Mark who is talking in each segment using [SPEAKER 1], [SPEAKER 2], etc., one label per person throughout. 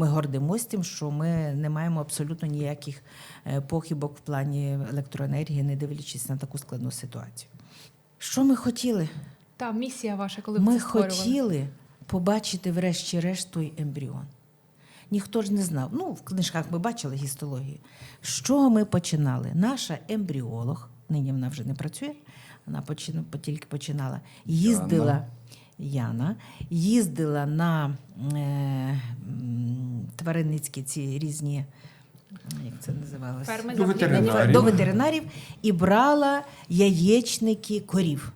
[SPEAKER 1] Ми гордимося тим, що ми не маємо абсолютно ніяких е, похибок в плані електроенергії, не дивлячись на таку складну ситуацію. Що ми хотіли?
[SPEAKER 2] Та місія ваша, коли
[SPEAKER 1] Ми
[SPEAKER 2] це створювали?
[SPEAKER 1] хотіли побачити, врешті-решт, той ембріон. Ніхто ж не знав. Ну, в книжках ми бачили гістологію. З чого ми починали? Наша ембріолог, нині вона вже не працює, вона почин, тільки починала, їздила. Яна їздила на е, тваринницькі ці різні, як це називалося?
[SPEAKER 2] Ферми
[SPEAKER 3] До ветеринарів.
[SPEAKER 1] до ветеринарів і брала яєчники корів.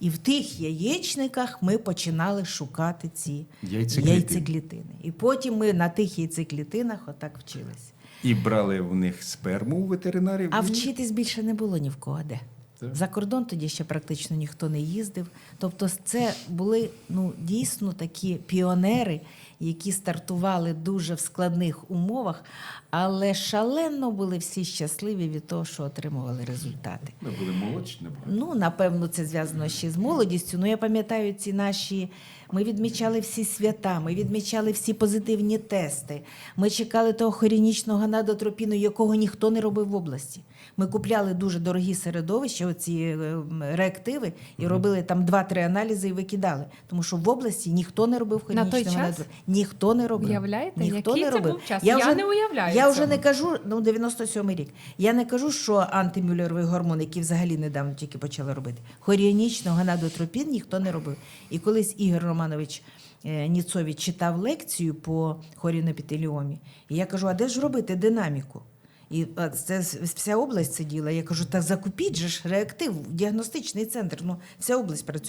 [SPEAKER 1] І в тих яєчниках ми починали шукати ці
[SPEAKER 3] Яйцеклітини.
[SPEAKER 1] яйцеклітини. І потім ми на тих яйцеклітинах отак вчилися.
[SPEAKER 3] І брали в них сперму у ветеринарів.
[SPEAKER 1] А вчитись більше не було ні в кого де. За кордон тоді ще практично ніхто не їздив. Тобто, це були ну, дійсно такі піонери, які стартували дуже в складних умовах, але шалено були всі щасливі від того, що отримували результати.
[SPEAKER 3] Ми були молодші.
[SPEAKER 1] Ну, напевно, це зв'язано ще з молодістю. Ну, я пам'ятаю ці наші. Ми відмічали всі свята, ми відмічали всі позитивні тести. Ми чекали того хорінічного надотропіну, якого ніхто не робив в області. Ми купляли дуже дорогі середовища, оці е, реактиви, і робили там два-три аналізи і викидали. Тому що в області ніхто не робив
[SPEAKER 2] На той
[SPEAKER 1] хорінічного
[SPEAKER 2] час?
[SPEAKER 1] надотропіну. Ніхто не робив.
[SPEAKER 2] Уявляєте,
[SPEAKER 1] ніхто
[SPEAKER 2] який
[SPEAKER 1] не
[SPEAKER 2] це
[SPEAKER 1] робив.
[SPEAKER 2] був час? Я не уявляю
[SPEAKER 1] Я вже
[SPEAKER 2] цього.
[SPEAKER 1] не кажу, ну 97 рік. Я не кажу, що антимюллеровий гормон, який взагалі недавно тільки почали робити. Хоріонічного гонадотропін ніхто не робив. І колись Ігор Романович е, Ніцович читав лекцію по хорінопітеліомі, і я кажу: а де ж робити динаміку? І це вся область сиділа. Я кажу, та закупіть же ж реактив, діагностичний центр. Ну, вся область працює.